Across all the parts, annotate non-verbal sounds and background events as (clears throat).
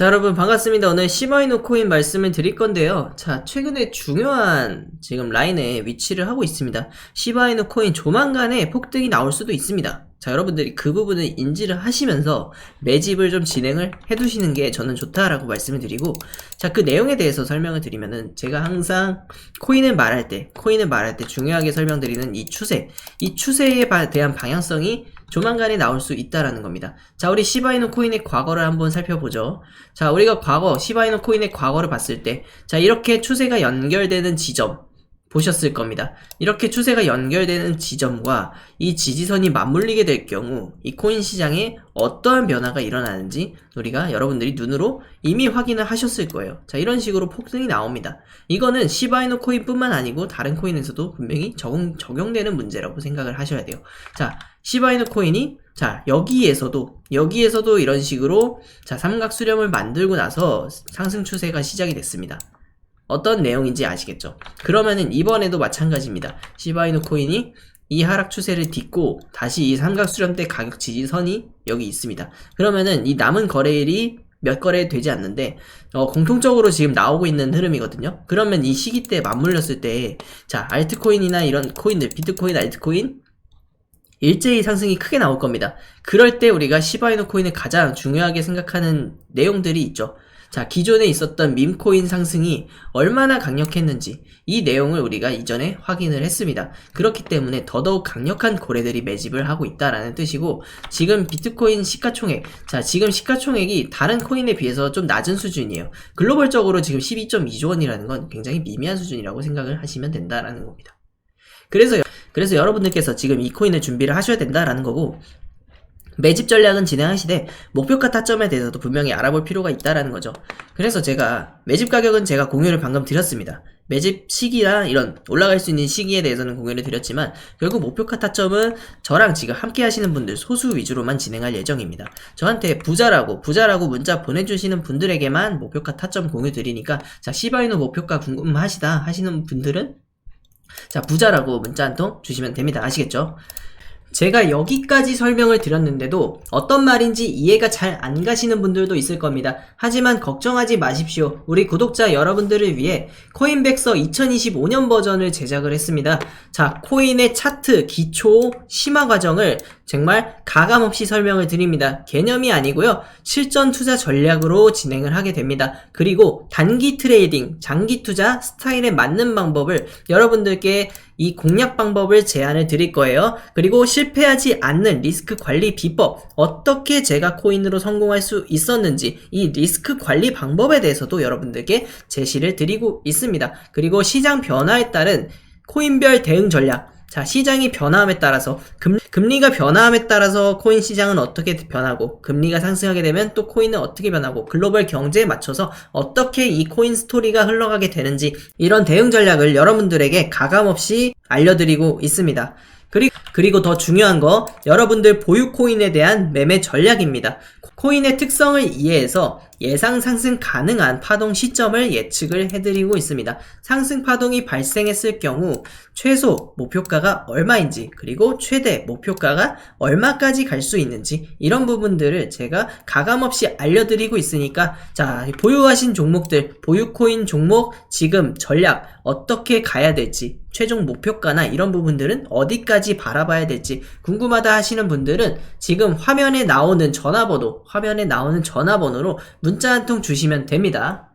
자 여러분 반갑습니다. 오늘 시바이노 코인 말씀을 드릴 건데요. 자 최근에 중요한 지금 라인에 위치를 하고 있습니다. 시바이노 코인 조만간에 폭등이 나올 수도 있습니다. 자 여러분들이 그 부분을 인지를 하시면서 매집을 좀 진행을 해두시는 게 저는 좋다라고 말씀을 드리고 자 그 내용에 대해서 설명을 드리면은 제가 항상 코인을 말할 때 코인을 말할 때 중요하게 설명드리는 이 추세 이 추세에 바- 대한 방향성이 조만간에 나올 수 있다라는 겁니다. 자, 우리 시바이노 코인의 과거를 한번 살펴보죠. 자, 우리가 과거, 시바이노 코인의 과거를 봤을 때, 자, 이렇게 추세가 연결되는 지점, 보셨을 겁니다. 이렇게 추세가 연결되는 지점과 이 지지선이 맞물리게 될 경우, 이 코인 시장에 어떠한 변화가 일어나는지 우리가 여러분들이 눈으로 이미 확인을 하셨을 거예요. 자, 이런 식으로 폭등이 나옵니다. 이거는 시바이노 코인뿐만 아니고 다른 코인에서도 분명히 적용, 적용되는 문제라고 생각을 하셔야 돼요. 자, 시바이노 코인이 자 여기에서도 여기에서도 이런 식으로 자 삼각 수렴을 만들고 나서 상승 추세가 시작이 됐습니다. 어떤 내용인지 아시겠죠? 그러면은 이번에도 마찬가지입니다. 시바이노 코인이 이 하락 추세를 딛고 다시 이 삼각 수렴대 가격 지지선이 여기 있습니다. 그러면은 이 남은 거래일이 몇 거래 되지 않는데 어, 공통적으로 지금 나오고 있는 흐름이거든요. 그러면 이 시기 때 맞물렸을 때 자 알트코인이나 이런 코인들 비트코인, 알트코인 일제히 상승이 크게 나올 겁니다. 그럴 때 우리가 시바이노 코인을 가장 중요하게 생각하는 내용들이 있죠. 자, 기존에 있었던 밈코인 상승이 얼마나 강력했는지 이 내용을 우리가 이전에 확인을 했습니다. 그렇기 때문에 더더욱 강력한 고래들이 매집을 하고 있다라는 뜻이고 지금 비트코인 시가총액 자, 지금 시가총액이 다른 코인에 비해서 좀 낮은 수준이에요. 글로벌적으로 지금 12.2조 원이라는 건 굉장히 미미한 수준이라고 생각을 하시면 된다라는 겁니다. 그래서 그래서 여러분들께서 지금 이 코인을 준비를 하셔야 된다라는 거고 매집 전략은 진행하시되 목표가 타점에 대해서도 분명히 알아볼 필요가 있다라는 거죠. 그래서 제가 매집 가격은 제가 공유를 방금 드렸습니다. 매집 시기나 이런 올라갈 수 있는 시기에 대해서는 공유를 드렸지만 결국 목표가 타점은 저랑 지금 함께 하시는 분들 소수 위주로만 진행할 예정입니다. 저한테 부자라고 부자라고 문자 보내주시는 분들에게만 목표가 타점 공유 드리니까 자 시바이노 목표가 궁금하시다 하시는 분들은 자, 부자라고 문자 한 통 주시면 됩니다. 아시겠죠? 제가 여기까지 설명을 드렸는데도 어떤 말인지 이해가 잘 안 가시는 분들도 있을 겁니다. 하지만 걱정하지 마십시오. 우리 구독자 여러분들을 위해 코인백서 2025년 버전을 제작을 했습니다. 자, 코인의 차트, 기초, 심화 과정을 정말 가감없이 설명을 드립니다. 개념이 아니고요. 실전 투자 전략으로 진행을 하게 됩니다. 그리고 단기 트레이딩, 장기 투자 스타일에 맞는 방법을 여러분들께 이 공략 방법을 제안을 드릴 거예요. 그리고 실패하지 않는 리스크 관리 비법, 어떻게 제가 코인으로 성공할 수 있었는지 이 리스크 관리 방법에 대해서도 여러분들께 제시를 드리고 있습니다. 그리고 시장 변화에 따른 코인별 대응 전략, 자, 시장이 변화함에 따라서, 금, 금리가 변화함에 따라서 코인 시장은 어떻게 변하고, 금리가 상승하게 되면 또 코인은 어떻게 변하고, 글로벌 경제에 맞춰서 어떻게 이 코인 스토리가 흘러가게 되는지, 이런 대응 전략을 여러분들에게 가감없이 알려드리고 있습니다. 그리고, 그리고 더 중요한 거, 여러분들 보유 코인에 대한 매매 전략입니다. 코인의 특성을 이해해서 예상 상승 가능한 파동 시점을 예측을 해드리고 있습니다. 상승 파동이 발생했을 경우 최소 목표가가 얼마인지 그리고 최대 목표가가 얼마까지 갈 수 있는지 이런 부분들을 제가 가감없이 알려드리고 있으니까 자 보유하신 종목들 보유 코인 종목 지금 전략 어떻게 가야 될지 최종 목표가나 이런 부분들은 어디까지 바라봐야 될지 궁금하다 하시는 분들은 지금 화면에 나오는 전화번호 화면에 나오는 전화번호로 문자 한 통 주시면 됩니다.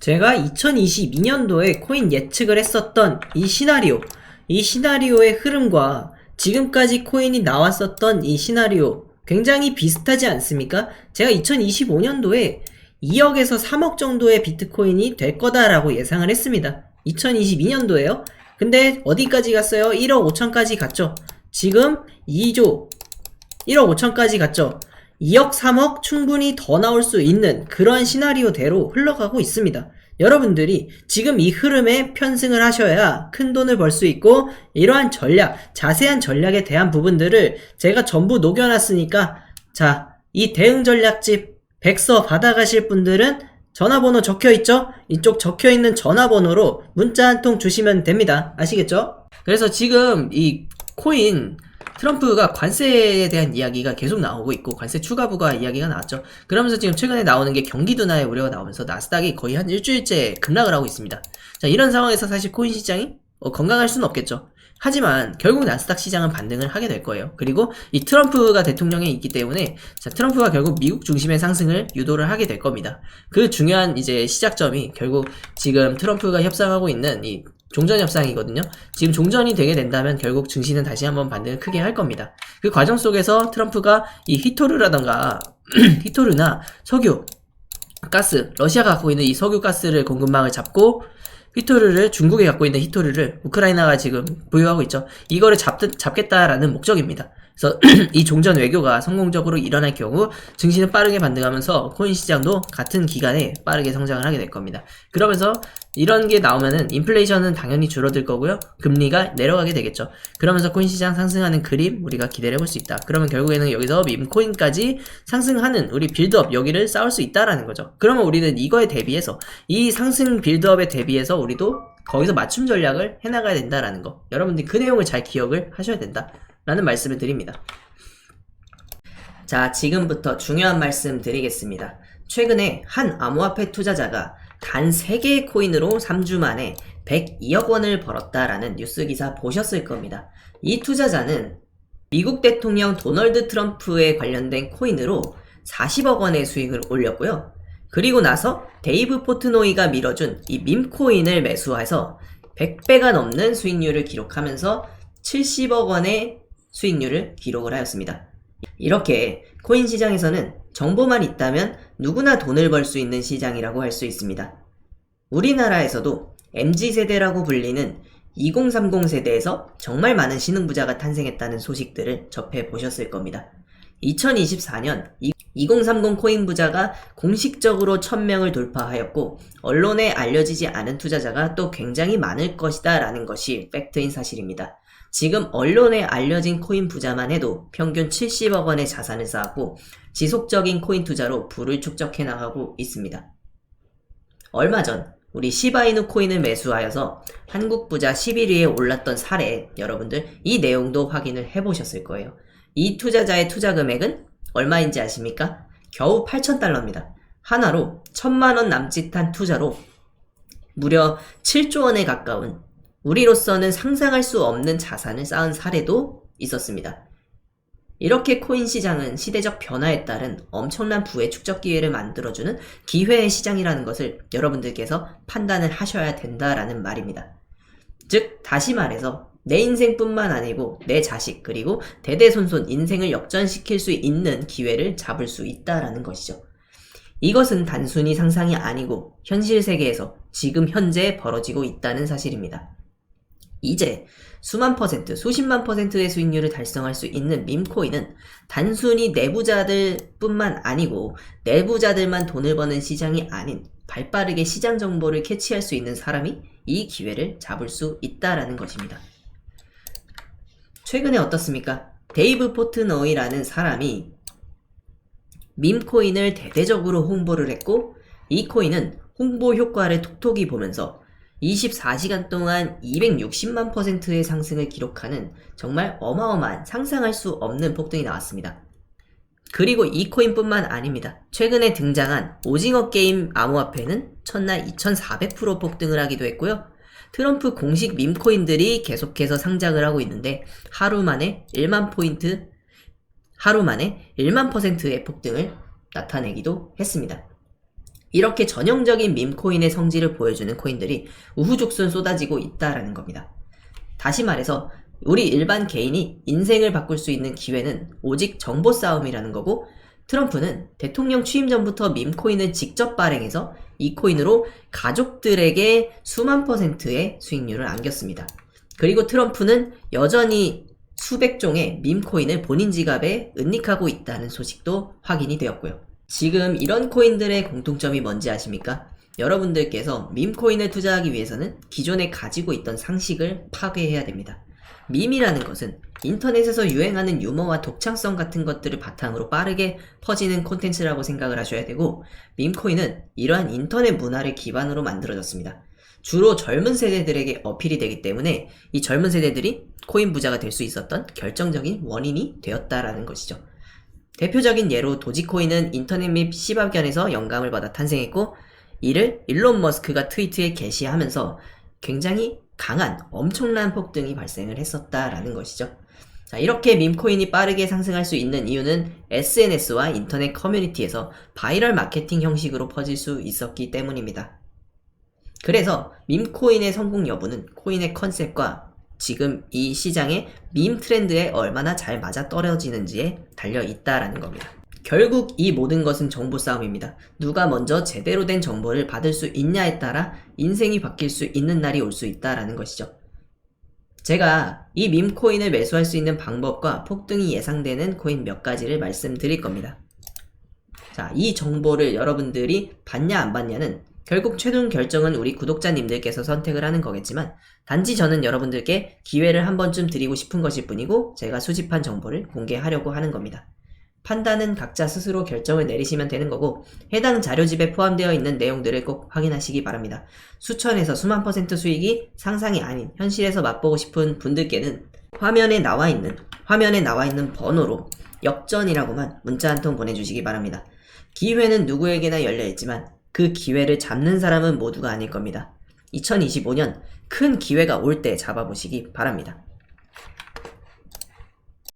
제가 2022년도에 코인 예측을 했었던 이 시나리오, 이 시나리오의 흐름과 지금까지 코인이 나왔었던 이 시나리오 굉장히 비슷하지 않습니까? 제가 2025년도에 2억에서 3억 정도의 비트코인이 될 거다라고 예상을 했습니다. 2022년도에요. 근데 어디까지 갔어요? 1억 5천까지 갔죠. 지금 2조 1억 5천까지 갔죠. 2억 3억 충분히 더 나올 수 있는 그러한 시나리오대로 흘러가고 있습니다. 여러분들이 지금 이 흐름에 편승을 하셔야 큰 돈을 벌 수 있고 이러한 전략, 자세한 전략에 대한 부분들을 제가 전부 녹여놨으니까 자, 이 대응 전략집 백서 받아가실 분들은 전화번호 적혀 있죠? 이쪽 적혀 있는 전화번호로 문자 한 통 주시면 됩니다. 아시겠죠? 그래서 지금 이 코인 트럼프가 관세에 대한 이야기가 계속 나오고 있고 관세 추가 부과 이야기가 나왔죠. 그러면서 지금 최근에 나오는 게 경기 둔화의 우려가 나오면서 나스닥이 거의 한 일주일째 급락을 하고 있습니다. 자, 이런 상황에서 사실 코인 시장이 어, 건강할 수는 없겠죠. 하지만 결국 나스닥 시장은 반등을 하게 될 거예요. 그리고 이 트럼프가 대통령에 있기 때문에 자, 트럼프가 결국 미국 중심의 상승을 유도를 하게 될 겁니다. 그 중요한 이제 시작점이 결국 지금 트럼프가 협상하고 있는 이 종전 협상이거든요. 지금 종전이 되게 된다면 결국 증시는 다시 한번 반등을 크게 할 겁니다. 그 과정 속에서 트럼프가 이 히토르라던가 (clears throat) 히토르나 석유, 가스, 러시아가 갖고 있는 이 석유 가스를 공급망을 잡고 히토르를 중국이 갖고 있는 히토르를 우크라이나가 지금 보유하고 있죠. 이거를 잡, 잡겠다라는 목적입니다. 그래서 (clears throat) 이 종전 외교가 성공적으로 일어날 경우 증시는 빠르게 반등하면서 코인 시장도 같은 기간에 빠르게 성장을 하게 될 겁니다. 그러면서 이런 게 나오면은 인플레이션은 당연히 줄어들 거고요. 금리가 내려가게 되겠죠. 그러면서 코인 시장 상승하는 그림 우리가 기대를 해볼 수 있다. 그러면 결국에는 여기서 밈코인까지 상승하는 우리 빌드업 여기를 쌓을 수 있다라는 거죠. 그러면 우리는 이거에 대비해서 이 상승 빌드업에 대비해서 우리도 거기서 맞춤 전략을 해나가야 된다라는 거. 여러분들이 그 내용을 잘 기억을 하셔야 된다. 라는 말씀을 드립니다. 자, 지금부터 중요한 말씀 드리겠습니다. 최근에 한 암호화폐 투자자가 단 3개의 코인으로 3주 만에 102억 원을 벌었다라는 뉴스 기사 보셨을 겁니다. 이 투자자는 미국 대통령 도널드 트럼프에 관련된 코인으로 40억 원의 수익을 올렸고요. 그리고 나서 데이브 포트노이가 밀어준 이 밈코인을 매수해서 100배가 넘는 수익률을 기록하면서 70억 원의 수익률을 기록을 하였습니다. 이렇게 코인 시장에서는 정보만 있다면 누구나 돈을 벌 수 있는 시장이라고 할 수 있습니다. 우리나라에서도 MZ세대라고 불리는 2030 세대에서 정말 많은 신흥부자가 탄생했다는 소식들을 접해 보셨을 겁니다. 2024년 2030 코인 부자가 공식적으로 1000명을 돌파하였고 언론에 알려지지 않은 투자자가 또 굉장히 많을 것이다 라는 것이 팩트인 사실입니다. 지금 언론에 알려진 코인 부자만 해도 평균 70억 원의 자산을 쌓았고 지속적인 코인 투자로 부를 축적해 나가고 있습니다. 얼마 전 우리 시바이누 코인을 매수하여서 한국 부자 11위에 올랐던 사례 여러분들 이 내용도 확인을 해보셨을 거예요. 이 투자자의 투자 금액은 얼마인지 아십니까? 겨우 8,000달러입니다. 하나로 1천만 원 남짓한 투자로 무려 7조 원에 가까운 우리로서는 상상할 수 없는 자산을 쌓은 사례도 있었습니다. 이렇게 코인 시장은 시대적 변화에 따른 엄청난 부의 축적 기회를 만들어주는 기회의 시장이라는 것을 여러분들께서 판단을 하셔야 된다라는 말입니다. 즉, 다시 말해서 내 인생뿐만 아니고 내 자식 그리고 대대손손 인생을 역전시킬 수 있는 기회를 잡을 수 있다라는 것이죠. 이것은 단순히 상상이 아니고 현실 세계에서 지금 현재 벌어지고 있다는 사실입니다. 이제 수만 퍼센트, 수십만 퍼센트의 수익률을 달성할 수 있는 밈코인은 단순히 내부자들 뿐만 아니고 내부자들만 돈을 버는 시장이 아닌 발 빠르게 시장 정보를 캐치할 수 있는 사람이 이 기회를 잡을 수 있다라는 것입니다. 최근에 어떻습니까? 데이브 포트너이라는 사람이 밈코인을 대대적으로 홍보를 했고 이 코인은 홍보 효과를 톡톡히 보면서 24시간 동안 260만 퍼센트의 상승을 기록하는 정말 어마어마한 상상할 수 없는 폭등이 나왔습니다. 그리고 이 코인뿐만 아닙니다. 최근에 등장한 오징어 게임 암호화폐는 첫날 2400% 폭등을 하기도 했고요. 트럼프 공식 밈코인들이 계속해서 상장을 하고 있는데 하루 만에 1만 포인트, 하루 만에 1만 퍼센트의 폭등을 나타내기도 했습니다. 이렇게 전형적인 밈코인의 성질을 보여주는 코인들이 우후죽순 쏟아지고 있다라는 겁니다. 다시 말해서 우리 일반 개인이 인생을 바꿀 수 있는 기회는 오직 정보 싸움이라는 거고 트럼프는 대통령 취임 전부터 밈코인을 직접 발행해서 이 코인으로 가족들에게 수만 퍼센트의 수익률을 안겼습니다. 그리고 트럼프는 여전히 수백 종의 밈코인을 본인 지갑에 은닉하고 있다는 소식도 확인이 되었고요. 지금 이런 코인들의 공통점이 뭔지 아십니까? 여러분들께서 밈코인을 투자하기 위해서는 기존에 가지고 있던 상식을 파괴해야 됩니다. 밈이라는 것은 인터넷에서 유행하는 유머와 독창성 같은 것들을 바탕으로 빠르게 퍼지는 콘텐츠라고 생각을 하셔야 되고 밈코인은 이러한 인터넷 문화를 기반으로 만들어졌습니다. 주로 젊은 세대들에게 어필이 되기 때문에 이 젊은 세대들이 코인 부자가 될 수 있었던 결정적인 원인이 되었다라는 것이죠. 대표적인 예로 도지코인은 인터넷 및 시바견에서 영감을 받아 탄생했고 이를 일론 머스크가 트위트에 게시하면서 굉장히 강한 엄청난 폭등이 발생을 했었다라는 것이죠. 자, 이렇게 밈코인이 빠르게 상승할 수 있는 이유는 SNS와 인터넷 커뮤니티에서 바이럴 마케팅 형식으로 퍼질 수 있었기 때문입니다. 그래서 밈코인의 성공 여부는 코인의 컨셉과 지금 이 시장의 밈 트렌드에 얼마나 잘 맞아 떨어지는지에 달려 있다라는 겁니다. 결국 이 모든 것은 정보 싸움입니다. 누가 먼저 제대로 된 정보를 받을 수 있냐에 따라 인생이 바뀔 수 있는 날이 올 수 있다라는 것이죠. 제가 이 밈코인을 매수할 수 있는 방법과 폭등이 예상되는 코인 몇 가지를 말씀드릴 겁니다. 자, 이 정보를 여러분들이 받냐 안 받냐는 결국 최종 결정은 우리 구독자님들께서 선택을 하는 거겠지만 단지 저는 여러분들께 기회를 한 번쯤 드리고 싶은 것일 뿐이고 제가 수집한 정보를 공개하려고 하는 겁니다. 판단은 각자 스스로 결정을 내리시면 되는 거고 해당 자료집에 포함되어 있는 내용들을 꼭 확인하시기 바랍니다. 수천에서 수만 퍼센트 수익이 상상이 아닌 현실에서 맛보고 싶은 분들께는 화면에 나와 있는 화면에 나와 있는 번호로 역전이라고만 문자 한 통 보내주시기 바랍니다. 기회는 누구에게나 열려 있지만 그 기회를 잡는 사람은 모두가 아닐 겁니다. 2025년 큰 기회가 올 때 잡아보시기 바랍니다.